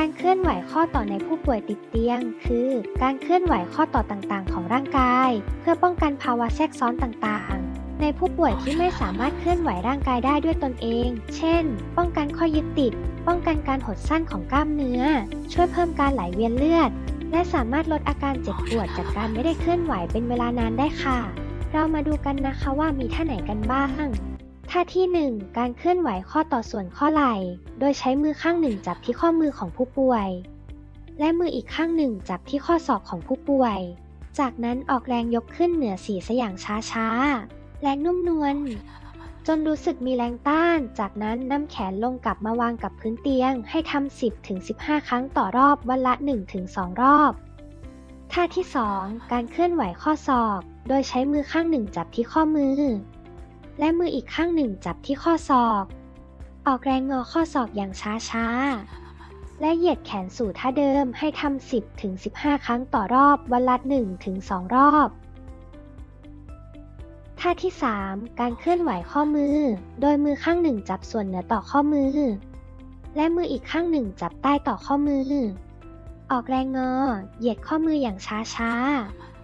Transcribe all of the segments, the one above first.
การเคลื่อนไหวข้อต่อในผู้ป่วยติดเตียง คือ การเคลื่อนไหวข้อต่อต่างๆ ของร่างกาย เพื่อป้องกันภาวะแทรกซ้อนต่างๆในผู้ป่วยที่ไม่สามารถเคลื่อนไหวร่างกายได้ด้วยตนเอง เช่น ป้องกันข้อยึดติด ป้องกันการหดสั้นของกล้ามเนื้อ ช่วยเพิ่มการไหลเวียนเลือด และสามารถลดอาการเจ็บปวดจากการไม่ได้เคลื่อนไหวเป็นเวลานานได้ค่ะ เรามาดูกันนะคะว่ามีท่าไหนกันบ้าง ท่าที่ 1 การเคลื่อนไหวข้อต่อส่วนข้อไหล่ โดยใช้มือข้างหนึ่งจับที่ข้อมือของผู้ป่วย และมืออีกข้างหนึ่งจับที่ข้อศอกของผู้ป่วย จากนั้นออกแรงยกขึ้นเหนือศีรษะอย่างช้าๆ และนุ่มนวล จนรู้สึกมีแรงต้าน จากนั้นนำแขนลงกลับมาวางกับพื้นเตียง ให้ทำ 10-15 ครั้งต่อรอบวันละ 1-2 รอบท่าที่ 2 การเคลื่อนไหวข้อศอก โดยใช้มือข้างหนึ่งจับที่ข้อมือ และมืออีกข้างหนึ่งจับที่ข้อศอก ออกแรงงอข้อศอกอย่างช้าๆ และเหยียดแขนสู่ท่าเดิมให้ทำ 10-15 ครั้งต่อรอบวันละ1-2รอบ ท่าที่ 3 การเคลื่อนไหวข้อมือ โดยมือข้างหนึ่งจับส่วนเหนือต่อข้อมือ และมืออีกข้างหนึ่งจับใต้ต่อข้อมือ ออกแรงงอ เหยียดข้อมืออย่างช้าๆ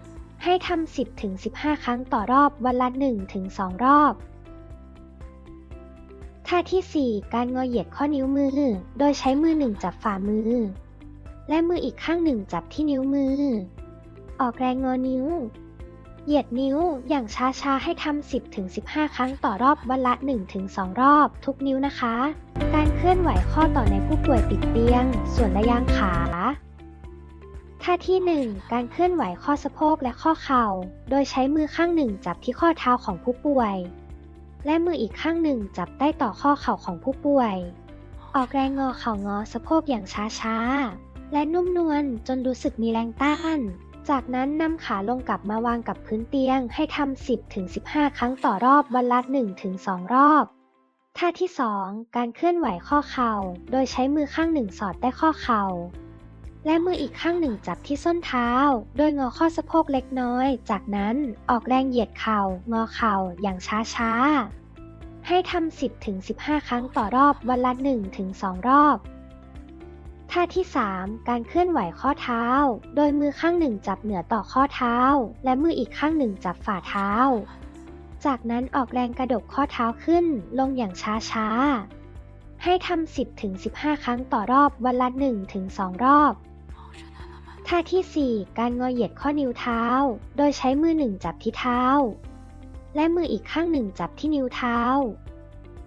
ให้ทำ 10-15 ครั้งต่อรอบวันละ1-2รอบ ท่าที่ 4 การงอเหยียดข้อนิ้วมือ โดยใช้มือหนึ่งจับฝ่ามือ และมืออีกข้างหนึ่งจับที่นิ้วมือ ออกแรงงอนิ้ว เหยียดนิ้วอย่างช้าๆ ให้ทำ 10-15 ครั้งต่อรอบวันละ1-2รอบ ทุกนิ้วนะคะ การเคลื่อนไหวข้อต่อในผู้ป่วยติดเตียง ส่วนระยางขา ท่าที่ 1 การเคลื่อนไหวข้อสะโพกและข้อเข่า โดยใช้มือข้างหนึ่งจับที่ข้อเท้าของผู้ป่วย และมืออีกข้างหนึ่งจับใต้ต่อข้อเข่าของผู้ป่วย ออกแรงงอเข่างอสะโพกอย่างช้าๆ และนุ่มนวลจนรู้สึกมีแรงต้าน จากนั้นนำขาลงกลับมาวางกับพื้นเตียงให้ทำ 10-15 ครั้งต่อรอบวันละ 1-2 รอบท่าที่ 2 การเคลื่อนไหวข้อเข่า โดยใช้มือข้างหนึ่งสอดใต้ข้อเข่า และมืออีกข้างหนึ่งจับที่ส้นเท้า โดยงอข้อสะโพกเล็กน้อย จากนั้นออกแรงเหยียดเข่า งอเข่าอย่างช้าๆ ให้ทำ 10-15 ครั้งต่อรอบวันละ1-2รอบ ท่าที่ 3 การเคลื่อนไหวข้อเท้า โดยมือข้างหนึ่งจับเหนือต่อข้อเท้า และมืออีกข้างหนึ่งจับฝ่าเท้า จากนั้นออกแรงกระดกข้อเท้าขึ้นลงอย่างช้าๆ ให้ทำ 10-15 ครั้งต่อรอบวันละ1-2รอบ ท่าที่ 4 การงอเหยียดข้อนิ้วเท้า โดยใช้มือหนึ่งจับที่เท้า และมืออีกข้างหนึ่งจับที่นิ้วเท้า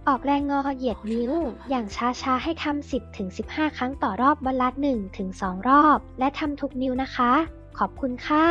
ออกแรงงอเหยียดนิ้ว อย่างช้าๆ ให้ทำ 10-15 ครั้งต่อรอบวันละ1-2รอบ และทำทุกนิ้วนะคะ ขอบคุณค่ะ